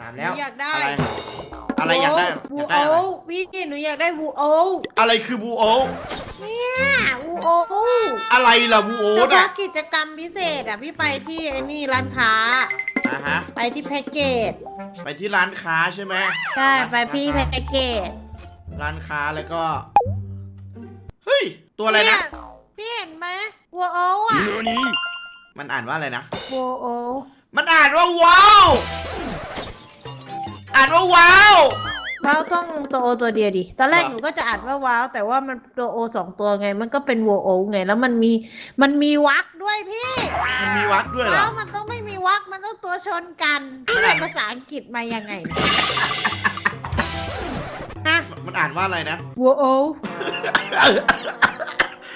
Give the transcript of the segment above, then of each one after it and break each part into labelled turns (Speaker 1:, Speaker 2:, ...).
Speaker 1: ตาม
Speaker 2: ห
Speaker 1: แล้ว
Speaker 2: นูอยากได้
Speaker 1: อะไรอะไรอยากได้
Speaker 2: วู
Speaker 1: อยาก
Speaker 2: โอ
Speaker 1: ได้อะไร
Speaker 2: พี่หนูอยากได้วูโอ
Speaker 1: อะไรคือบูโอ
Speaker 2: เนี่ยวูโอ
Speaker 1: อะไรล่ะบูโอ
Speaker 2: เฉ
Speaker 1: น่ะ
Speaker 2: พาะกิจกรรมพิเศษอะพี่ไปที่ไอ้นี่ร้านค้า
Speaker 1: อะฮะ
Speaker 2: ไปที่แพ็กเกจ
Speaker 1: ไปที่ร้านค้าใช่ไหม
Speaker 2: ใช่ไปพี่แพ็กเกจ
Speaker 1: ร้านค้าแล้วก็ เฮ้ย ตัวอะไรนะ
Speaker 2: เยพี่เห็นไหมวูโออะ
Speaker 1: มันอ่านว่าอะไรนะ
Speaker 2: วูโอ
Speaker 1: มันอ่านว่าว้าว อ่านว่าว้าว
Speaker 2: ว้าวต้องตัวโอตัวเดียวดิ ตอนแรก
Speaker 1: เหรอ
Speaker 2: หนูก็จะอ่านว่าว้าว แต่ว่ามันตัวโอสองตัวไง มันก็เป็นวูโอไง แล้วมันมี มันมีวักด้วยพี่
Speaker 1: มันมีวักด้วยเหร
Speaker 2: ว้า
Speaker 1: อ
Speaker 2: วมันต้องไม่มีวักมันต้องตัวชนกันพี่
Speaker 1: ขนา
Speaker 2: เรี
Speaker 1: ด
Speaker 2: ยนภาษาอังกฤษมายังไงเนี่ยฮะ
Speaker 1: มันอ่านว่าอะไรนะ
Speaker 2: วูโอ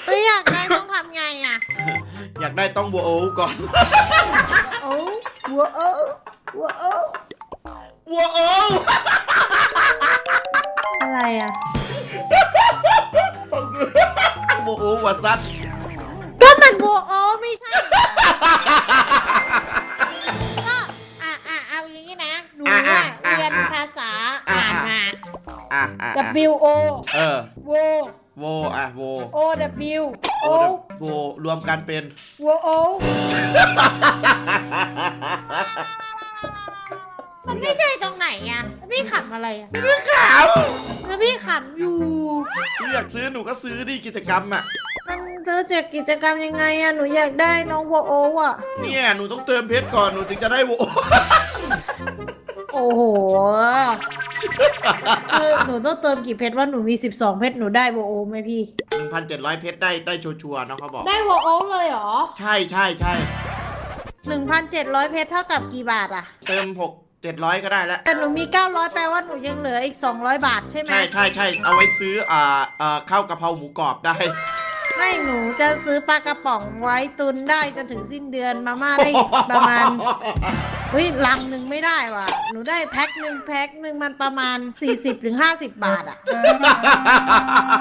Speaker 2: ไม่อยากได้ต้องทำไงอะ
Speaker 1: อยากได้ต้องบูโอก่อน
Speaker 2: โอ้วูโอวูโอ
Speaker 1: บูโอ
Speaker 2: อะไรอะ
Speaker 1: บูโอวัซัด
Speaker 2: ก็มันวูโอไม่ใช่เหรอก็อะอะเอาอย่างนี้นะ หนู
Speaker 1: อะอะ
Speaker 2: อะ
Speaker 1: อะ
Speaker 2: เรียน
Speaker 1: อะ
Speaker 2: ภาษา
Speaker 1: อะ
Speaker 2: อ่านมา
Speaker 1: อะอะ
Speaker 2: W O
Speaker 1: เออ
Speaker 2: โว
Speaker 1: โวอะโว
Speaker 2: O W
Speaker 1: โว
Speaker 2: O
Speaker 1: โวรวมกันเป็น
Speaker 2: โวโอ มันไม่ใช่ตรงไหนอะแล้วพี่ขำอะไรอะ
Speaker 1: ขาว
Speaker 2: แล้วพี่ขำอยู่
Speaker 1: อยากซื้อหนูก็ซื้อดิกิจกรรมอะ
Speaker 2: มันซื้อจากกิจกรรมยังไงอะหนูอยากได้น้องโวโออะ
Speaker 1: เนี่ยหนูต้องเติมเพชรก่อนหนูถึงจะได้โว
Speaker 2: โอ้โหคือหนูต้องเติมกี่เพชรว่าหนูมี 12 เพชรหนูได้โวโอไหมพี่
Speaker 1: หนึ่งพันเจ็ดร้อยเพชรได้ได้ชัวร์ๆน้องเขาบอก
Speaker 2: ได้โวโอเลยเหรอ
Speaker 1: ใช่ใช่ใช่
Speaker 2: 1,700 เพชรเท่ากับกี่บาทอะ
Speaker 1: เติมห กเจ็ดร้อยก็ได้แล้ว
Speaker 2: แต่หนูมี 900 แปลว่าหนูยังเหลืออีก 200 บาทใช่ไหม
Speaker 1: ใช่ใช่ใช่เอาไว้ซื้ออ่าอ่าข้าวกะเพราหมูกรอบได้
Speaker 2: ไม่หนูจะซื้อปลากระป๋องไว้ตุนได้จนถึงสิ้นเดือนมาม่าได้ประมาณ เฮ้ยลังหนึ่งไม่ได้ว่ะ หนูได้แพ็คหนึ่งแพ็คหนึ่งมันประมาณ 40-50ถึง50 บาทอะ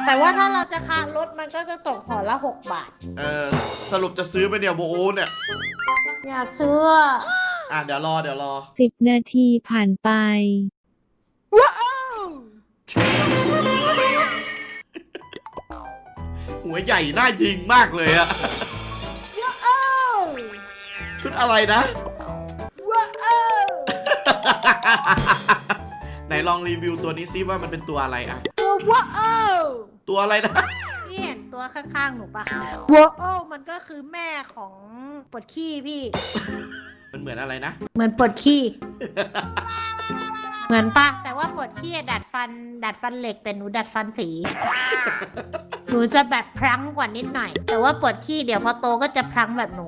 Speaker 2: แต่ว่าถ้าเราจะคานรถมันก็จะตกห่อละ 6 บาท
Speaker 1: เออสรุปจะซื้อไปเนี่ยโวโอเนี่ย
Speaker 2: อยากซื้ออะ
Speaker 1: อะเดี๋ยวรอเดี๋ยวรอ
Speaker 3: สิบนาทีผ่านไป
Speaker 1: หัวใหญ่น่ายิงมากเลยอะ
Speaker 2: ว้าว
Speaker 1: ชุดอะไรนะ
Speaker 2: ว้าว
Speaker 1: ไหนลองรีวิวตัวนี้ซิว่ามันเป็นตัวอะไรอะ
Speaker 2: ตัวว้าว
Speaker 1: ตัวอะไรนะ
Speaker 2: นี่เห็นตัวข้างๆหนูปะว้าวมันก็คือแม่ของปวดขี้พี่
Speaker 1: มันเหมือนอะไรนะ
Speaker 2: เหมือนปวดขี้ เหมือนปะแต่ว่าปวดขี้อะดัดฟัน ดัดฟันเหล็กแต่หนูดัดฟันสีหนูจะแบบพลั้งกว่านิดหน่อย แต่ว่าปวดขี้เดี๋ยวพอโตก็จะพลั้งแบบหนู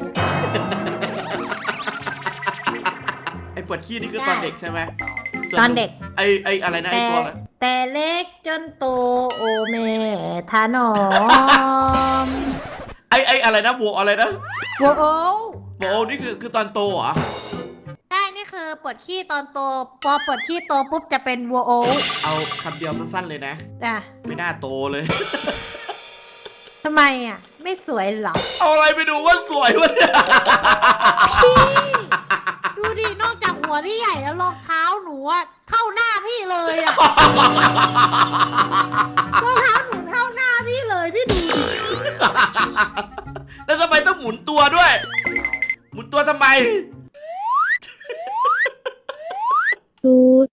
Speaker 1: ไอ้ปวดขี้นี่คือตอนเด็กใช่ไหมส่ว
Speaker 2: ตอนเด็ก
Speaker 1: ไอ้ไอ้อะไรนะไอ้
Speaker 2: แต่
Speaker 1: ตัวอะไร
Speaker 2: แต่เล็กจนโตโอแม่ทานอม
Speaker 1: ไอ้ไอ้อะไรนะโวอะไรนะ
Speaker 2: โว้โอ
Speaker 1: โวนี่คือคือตอนโตเหรอ
Speaker 2: ใช่นี่คือปวดขี้ตอนโตพอปวดขี้โตปุ๊บจะเป็นโวโอ
Speaker 1: เอาคำเดียวสั้นๆเลยนะ
Speaker 2: จ้ะ
Speaker 1: ไม่น่าโตเลย
Speaker 2: ทำไมอะ ไม่สวยเหรอ
Speaker 1: เอาอะไรไปดูว่าสวยวะเนี่ย
Speaker 2: พี่ดูดิ นอกจากหัวที่ใหญ่แล้วรองเท้าหนูอะเท่าหน้าพี่เลยอะรองเท้าหนูเท่าหน้าพี่เลยพี่ดูดิ
Speaker 1: แล้วทำไมต้องหมุนตัวด้วยหมุนตัว ทำไม
Speaker 3: ตูด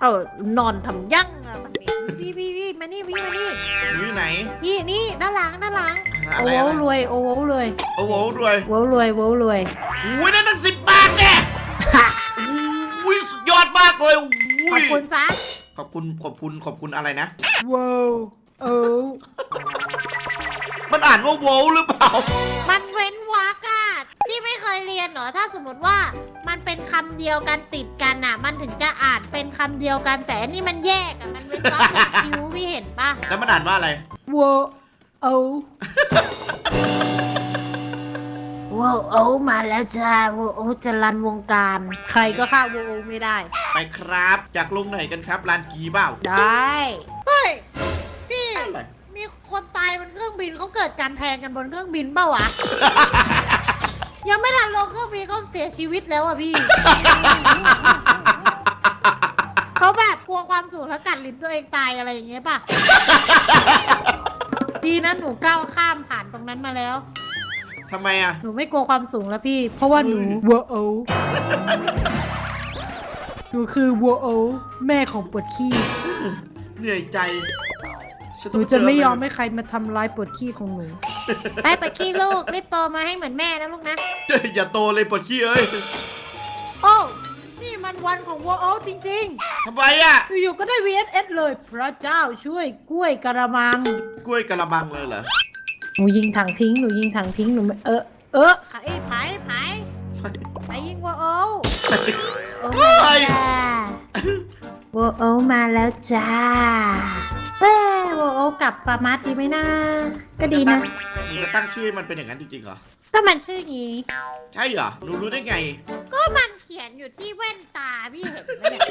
Speaker 2: เออนอนทำยั่งอะมันนี่พี่พี่พี่มานี่พี่มานี่
Speaker 1: หนูอยู่ไหน
Speaker 2: พี่นี่ด้านหลังด้านหลัง
Speaker 1: อะ
Speaker 2: โอ้
Speaker 1: ไร
Speaker 2: โห
Speaker 1: อะไร
Speaker 2: รวยโอ้โหรวย
Speaker 1: โอ้โหรวย
Speaker 2: โอ้โหรวยโอ้โหรวย
Speaker 1: อุ้ยได้ตั้งสิบบาทเนี่ยอุ้ยสุดยอดมากเลย
Speaker 2: ขอบคุณซะ
Speaker 1: ขอบคุณขอบคุณขอบคุณอะไรนะ
Speaker 2: ว้าวเออ
Speaker 1: มันอ่านว่าโวหรือเปล่า
Speaker 2: มันเว้นวร ยเรียนเหรอถ้าสมมติว่ามันเป็นคำเดียวกันติดกันอะมันถึงจะอ่านเป็นคำเดียวกันแต่อันนี่มันแยกอะมันเว้นวรรคเป็นคิ้วพี่เห็นปะ
Speaker 1: แล้วมันอ่านว่าอะไร
Speaker 2: ว้าวโอ้ว้าวโอ้มาแล้วจ้าว้าวโอ้จะรันวงการ ใครก็ฆ่าว้าวโอ้ไม่ได้
Speaker 1: ไปครับจากลงไหนกันครับลานกีเปล่า
Speaker 2: ได้ เฮ้ยพี่
Speaker 1: อะไร
Speaker 2: มีคนตายบนเครื่องบินเขาเกิดการแทงกันบนเครื่องบินเปล่าวะ ยังไม่ทันลงเครื่องบินเขาเสียชีวิตแล้วอะพี่สูงแล้วกัดลิ้นตัวเองตายอะไรอย่างเงี้ยป่ะ ดีนะหนูก้าวข้ามผ่านตรงนั้นมาแล้ว
Speaker 1: ทำไมอะ
Speaker 2: หนูไม่กลัวความสูงแล้วพี่ เพราะว่าหนู
Speaker 1: อืม
Speaker 2: วัวโอหนูคือวัวโอแม่ของปวดขี้
Speaker 1: เหนื่อยใจฉั
Speaker 2: ห
Speaker 1: ต้
Speaker 2: นู
Speaker 1: ง
Speaker 2: จะไม่
Speaker 1: เย
Speaker 2: อมให้ใครมาทำร้ายปวดขี้ของหนู ไปปวดขี้ลูกรีบโตมาให้เหมือนแม่นะลูกนะ
Speaker 1: อย่าโตเลยปวดขี้เอ้ย
Speaker 2: โอ้นี่มันวันของวัวโอจริง
Speaker 1: ทำไมอะ
Speaker 2: ๆ อยู่ๆ ก็ได้ VSS เลย พระเจ้าช่วยกล้วยกระมัง
Speaker 1: กล้วยกระมังเลยเหรอ
Speaker 2: หนูยิงถังทิ้ง หนูยิงถังทิ้ง หนูไม่เออ เออไผ่ไผ่ไผ่ไผ่ยิงวัวโอโอ้มาจ้าวัวโอมาแล้วจ้าเฮ้ยวัว โอกลับปามาร์ทดีไหมนะก็ดีนะ
Speaker 1: หนูจะตั้งชื่อให้มันเป็นอย่างนั้นจริงๆเหรอ
Speaker 2: ก็มันชื่องี้
Speaker 1: ใช่เหรอหนูรู้ได้ไง
Speaker 2: ก็มันเขียนอยู่ที่แว่นตาพี่เห็นไหมเนี่ย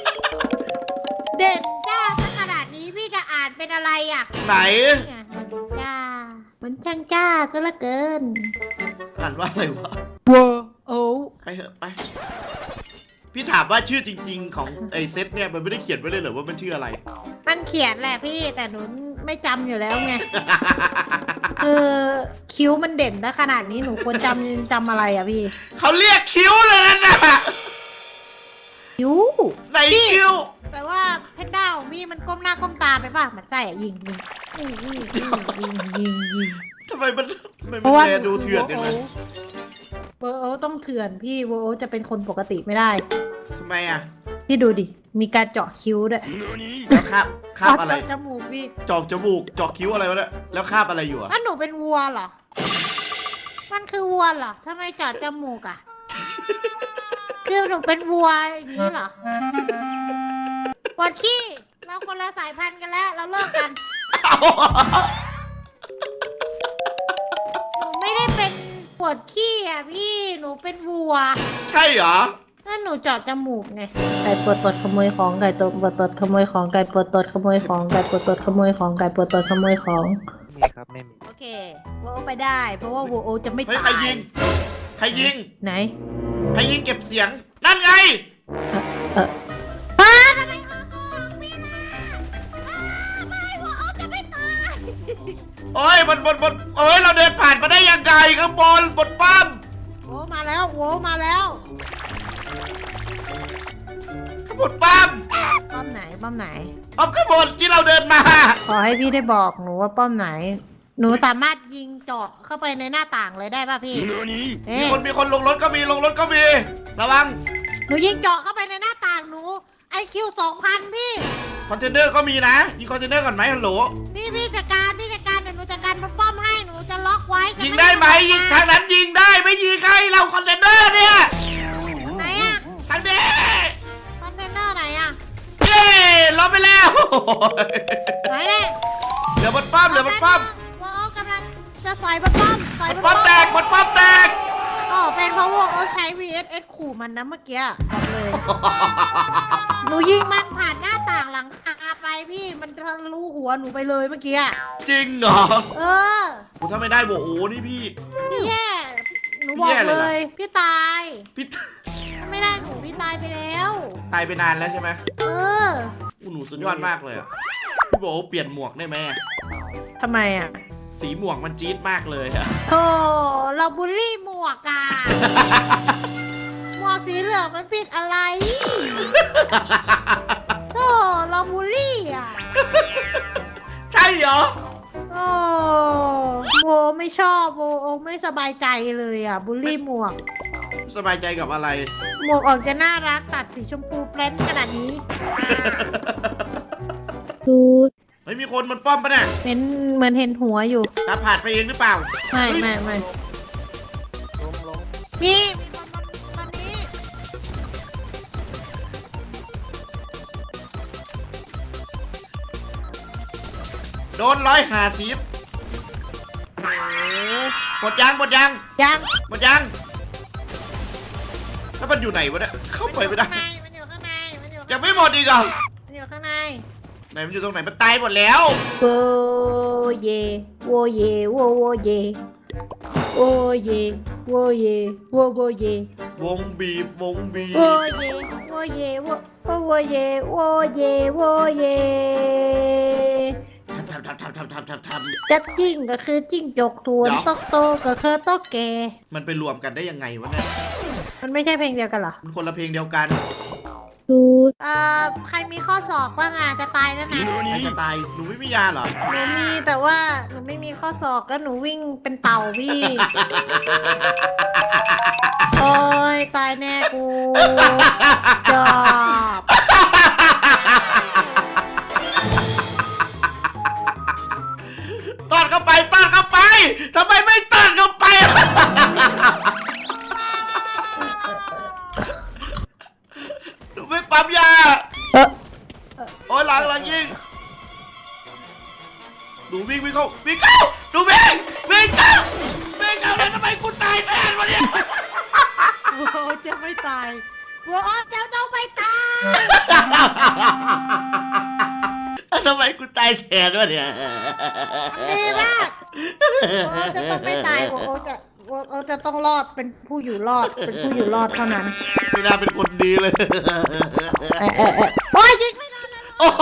Speaker 2: เด่นจ้าซะขนาดนี้พี่จะอ่านเป็นอะไรอะ
Speaker 1: ไหน
Speaker 2: เนี่ยมันจ้ามันช่างจ้าก็ละเกิน
Speaker 1: อ่านว่าอะไรวะ
Speaker 2: วัวโอ
Speaker 1: ไปเถอะไป พี่ถามว่าชื่อจริง ๆ ของไอ้เซตเนี่ยมันไม่ได้เขียนไว้เลยเหรอว่ามันชื่ออะไร
Speaker 2: มันเขียนแหละพี่แต่หนู ไม่จำอยู่แล้วไง คือคิ้วมันเด่นนะขนาดนี้หนูควรจำจำอะไรอะพี่
Speaker 1: เขาเรียกคิ้วเลยนั่นน่ะ
Speaker 2: คิ้ว
Speaker 1: ไหนคิ้ว
Speaker 2: แต่ว่าเพนด้าของพี่มันก้มหน้าก้มตาไปป่ะมันใจอะยิงยิงยิงยิงยิง
Speaker 1: ทำไมมันทำไมมัดูเถื่อนอย่างนั้น
Speaker 2: เวอร์โอต้องเถื่อนพี่เวอร์โอจะเป็นคนปกติไม่ได้
Speaker 1: ทำไมอะ
Speaker 2: พี่ดูดิ มีการเจาะคิ้วด้วย
Speaker 1: แล้วคาบคาบอะไร
Speaker 2: เจาะจมูกพี่
Speaker 1: จอบจมูกเจาะคิ้วอะไรวะเนี่ยแล้วคาบอะไรอยู่อะ
Speaker 2: แล้วหนูเป็นวัวเหรอ มันคือวัวเหรอทำไมเจาะจมูกอะคือหนูเป็นวัวอย่างนี้เหรอปวดขี้เราคนละสายพันธุ์กันแล้ว เราเลิกกัน หนูไม่ได้เป็นปวดขี้อะพี่ หนูเป็นวัว
Speaker 1: ใช่เหรอ
Speaker 2: ถ้าหนูเจาะจมูกไง ไก่ปวดตดขโมยของไก่ตดปวดตดขโมยของไก่ปวดตดขโมยของไก่ปวดตดขโมยของไก่ปวดตดขโมยของ
Speaker 4: มีครับไม่มี
Speaker 2: โอเควัวโอไปได้ เพราะว่าวัวโอจะไม่
Speaker 1: เฮ้ย
Speaker 2: ตาย
Speaker 1: ใครยิง ใครยิง
Speaker 2: ไหน
Speaker 1: ใครยิงเก็บเสียง นั่นไง
Speaker 2: เออป้าทำไมเขาโกงพี่นะอ้าไม่วัวโอจะไม่ตาย
Speaker 1: โอ้ยบนบนบนโอ้ยเราเดินผ่านมาได้ยังไงข้างบนบนป้อม
Speaker 2: โอ้มาแล้วโอ้มาแล้ว
Speaker 1: ข้างบนป้อม
Speaker 2: ป้อมไหนป้อมไหน
Speaker 1: ป้อมข้างบนที่เราเดินมา
Speaker 2: ขอให้พี่ได้บอกหนูว่าป้อมไหน หนูสามารถยิงเจาะเข้าไปในหน้าต่างเลยได้ป่ะพี่เอ๊
Speaker 1: มีคนมีคนลงรถก็มีลงรถก็มี ระวัง
Speaker 2: หนูยิงเจาะเข้าไปในหน้าต่างหนูไอคิวสองพันพี่
Speaker 1: คอนเทนเนอร์ก็มีนะยิงคอนเทนเนอร์ก่อนไหมฮัลโหล
Speaker 2: พี่พี่จัดการพี่จัดการเดี๋ยวหนูจัดการป้อมให้หนูจะล็อกไว้จะ
Speaker 1: ยิงได้ไหมยิงทางนั้นยิงได้ไม่ยิงใครเราคอนเทนเนอร์เนี่ย ล้มไปแล้ว
Speaker 2: ไหนเนี่ย
Speaker 1: เหลือบนป้อมเหลือบนป้อม
Speaker 2: วอลกำลังจะสอยบนป้อมสอย
Speaker 1: บบน
Speaker 2: น
Speaker 1: ป้อมแตกบนป้อมแตก
Speaker 2: อ๋อเป็นเพราะวอลใช้ VSS ขู่มันนะเมื่อกี้บอกเลยหนูยิงมันผ่านหน้าต่างหลังคาไปพี่มันทะลุหัวหนูไปเลยเมื่อกี้อะ
Speaker 1: จริงเหรอ
Speaker 2: เออ
Speaker 1: โอ้ถ้าไม่ได้โอ้โหนี่พี่
Speaker 2: พี่แย่หนูบอก
Speaker 1: พี่แย่เล
Speaker 2: เลย
Speaker 1: เหรอ
Speaker 2: ยพี่ตาย
Speaker 1: พี่
Speaker 2: ถ้าไม่ได้หนูพี่ตายไปแล้ว
Speaker 1: ตายไปนานแล้วใช่ไหม
Speaker 2: เออ
Speaker 1: อู้หนูสุดยอดมากเลยอะพี่บอกว่าเปลี่ยนหมวกได้ไหมอะ
Speaker 2: ทำไมอะ
Speaker 1: สีหมวกมันจี๊ดมากเลยอะ
Speaker 2: โธ่เราบูลลี่หมวกอะ หมวกสีเหลืองมันผิดอะไรโธ่เราบูลลี่อะ
Speaker 1: ใช่เหรอ
Speaker 2: โอ้โบไม่ชอบโบโอไม่สบายใจเลยอะบูลลี่หมวก
Speaker 1: สบายใจกับอะไร
Speaker 2: หมวกออกจะน่ารักตัดสีชมพูแปลนขนาดนี้
Speaker 3: ตูด
Speaker 1: เฮ้ยมีคนมันป้อมปะเนี่ย
Speaker 2: เห็นเหมือนเห็นหัวอยู่
Speaker 1: ตาผ่านไปเองหรือเปล่า
Speaker 2: ไม่ไม่ไม่
Speaker 4: ลงลง
Speaker 2: พี่มีคนมาวันนี้
Speaker 1: โดนร้อยหาสีบหมดยังหมดยัง
Speaker 2: ยัง
Speaker 1: หมดยัง แล้วมันอยู่ไหนวะเนี่ยเข้าไปไม่ได้
Speaker 2: มันอยู่ข้างใน มันอยู่
Speaker 1: ยั
Speaker 2: ข้างงใน
Speaker 1: ไม่หมดอีกเหรอ
Speaker 2: มันอยู่ข้างใน
Speaker 1: ไหนมันอยู่ตรงไหนมันตายหมดแล้ว
Speaker 2: โวเยโวเยโวโวเยโวเยโวเยโวโวเยว
Speaker 1: งบีบวงบี
Speaker 2: โว
Speaker 1: บ
Speaker 2: เยโวเยโวโวโวโวเยโวเยโวเย
Speaker 1: ทำทำทำทำทำทำทำ
Speaker 2: จับจิ้งก็คือจิ้งจกทวน
Speaker 1: เดี๋ยว
Speaker 2: ตอกโตก็คือตอกแก
Speaker 1: มันไปรวมกันได้ยังไงวะเนี่ย
Speaker 2: มันไม่ใช่เพลงเดียวกันเหรอ
Speaker 1: มันคนละเพลงเดียวกัน
Speaker 3: ตูด
Speaker 2: เอ่อ ใครมีข้อศอกบ้างอะจะตายแล้วนะ
Speaker 1: ใครจะตายหนูไม่มียาเหรอ
Speaker 2: หนูมีแต่ว่าหนูไม่มีข้อศอกแล้วหนูวิ่งเป็นเต่าพี่ โอ้ยตายแน่กูจอบายโอ้จะต้องไม่ตาย
Speaker 1: ทำไมกูตายแทนวะเนี่ย
Speaker 2: ดีมากโอ้จะต้องไม่ตายโอ้จะโอ้จะต้องรอดเป็นผู้อยู่รอดเป็นผู้อยู่รอดเท่านั้น
Speaker 1: ไม่น่าเป็นคนดีเลย
Speaker 2: เออเออเออโอ้ยยิงไม่โดนเลย
Speaker 1: โอ้โ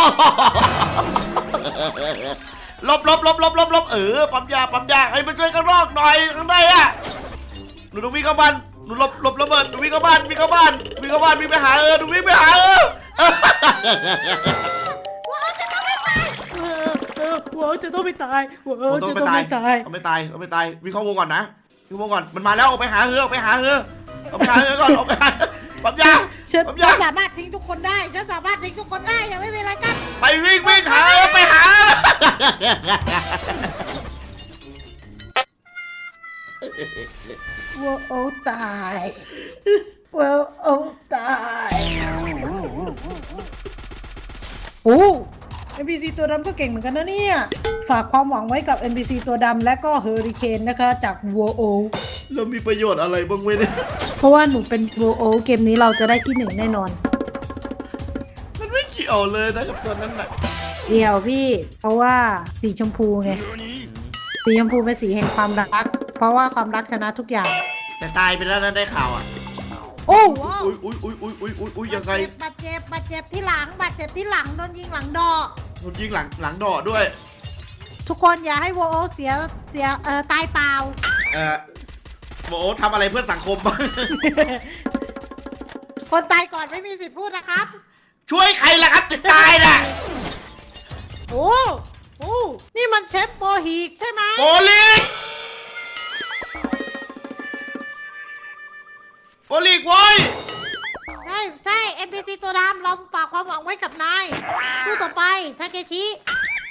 Speaker 1: หลบลบลบลบลบลบเออปั๊มยาปั๊มยาให้มาช่วยกันรอกหน่อยข้างในอะหนูต้องวิ่งเข้าบ้าน หนูหลบหลบระเบิดหนูวิ่งเข้าบ้านวิ่งเข้าบ้านวิ่งเข้าบ้านวิ่งไปหาเออหนูวิ่งไปหาเออ
Speaker 2: เออเออโอ้จะต้องไม่ตายโอ้
Speaker 1: เราต้อ
Speaker 2: จะ
Speaker 1: งไป
Speaker 2: ต้อง
Speaker 1: ตาย
Speaker 2: ไม่ตาย
Speaker 1: เอาไม่ตายเอาไม่ตายวิ่งเข้าวงก่อนนะวิ่งเข้าวงก่อนมันมาแล้วเอาไปหาเออเอาไปหาเออเอาไปหาเออก่อนเอาไปหาปั๊มยา
Speaker 2: ฉัน
Speaker 1: ปั๊ม
Speaker 2: ฉั
Speaker 1: ยา
Speaker 2: นสามารถทิ้งทุกคนได้ฉันสามารถทิ้งทุกคนได้อย่าไม่เป็นไรกัน
Speaker 1: ไปวิ่งวิ่งหาเออไปหา
Speaker 2: ว้าโอ้ตายว้าโอ้ตายโอ้ NPC ตัวดำก็เก่งเหมือนกันนะเนี่ย ฝากความหวังไว้กับ NPC ตัวดำและก็เฮอริเคนนะคะ จากวัวโอ
Speaker 1: แล้วมีประโยชน์อะไรบ้างไหมเนี่ย
Speaker 2: เพราะว่าหนูเป็นวัวโอเกมนี้เราจะได้ที่หนึ่งแน่นอน
Speaker 1: มันไม่เกี่ยวเลยนะกับตัวนั้นน่ะ
Speaker 2: เดี๋ยวพี่ เพราะว่าสีชมพูไง สีชมพูเป็นสีแห่งความรัก เพราะว่าความรักชนะทุกอย่าง
Speaker 1: แต่ตายไปแล้วนะได้ข่าวอะ
Speaker 2: โอ้ว้าว
Speaker 1: อุ้ยอุ้ยอุ้ยอุ้ยอุ้ยอุ้ยอุ้ยยังไง
Speaker 2: บาดเจ็บบาดเจ็บที่หลังบาดเจ็บที่หลังโดนยิงหลังดอก
Speaker 1: โดนยิงหลังหลังดอด้วย
Speaker 2: ทุกคนอย่าให้วัวโอเสียเสียเอ่อตายเปล่า
Speaker 1: เอ่อโมโอทำอะไรเพื่อสังคมบ้าง
Speaker 2: คนตายก่อนไม่มีสิทธิ์พูดนะครับ
Speaker 1: ช่วยใครล่ะครับจะตายน่ะ
Speaker 2: โอ้โอ้นี่มันเชฟโบฮีกใช่ไหม
Speaker 1: โปลีก โปลีกโว้ย
Speaker 2: ใช่ใช่ NPC ตัวดำเราฝากความหวังไว้กับนาย สู้ต่อไปทาเคชิ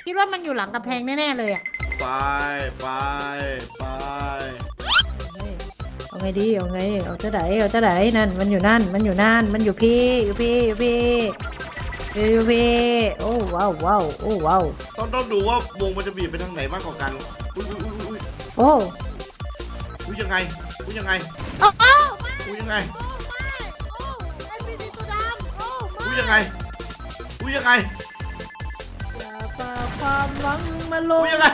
Speaker 2: คิดว่ามันอยู่หลังกำแพงแน่ ๆ เลยอะ
Speaker 1: ไปไปไป
Speaker 2: เอาไงดีเอาไงเอาจะไหนเอาจะไหนนั่นมันอยู่นั่นมันอยู่นั่นมันอยู่พี่อยู่พี่อยู่พี่อยู่พี่โอ้ว้าวว้าวโอ้ว้าว
Speaker 1: ต้องต้องดูว่าวงมันจะบีบไปทางไหนมากกว่ากันอุ้ยอุ้ยอุ้ยอุ้ย
Speaker 2: โอ้
Speaker 1: อุ้ยยังไงอุ้ยยังไง
Speaker 2: โอ้โอ้
Speaker 1: อุ้ยยังไง
Speaker 2: โอ้ไอพีซีตัวดำโอ้
Speaker 1: อุ้ยยังไงอุ้ยยังไง
Speaker 2: อย่าฝากความหวังมาลง
Speaker 1: อุ้ยยังไง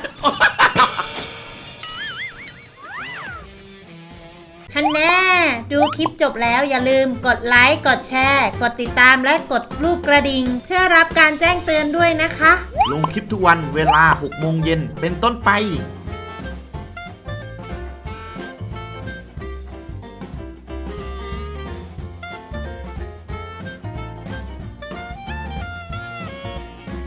Speaker 2: ฮันแน่ดูคลิปจบแล้วอย่าลืมกดไลค์ กดแชร์ กดติดตามและกดรูปกระดิ่ง เพื่อรับการแจ้งเตือนด้วยนะคะ
Speaker 1: ลงคลิปทุกวันเวลา 6 โมงเย็นเป็นต้นไป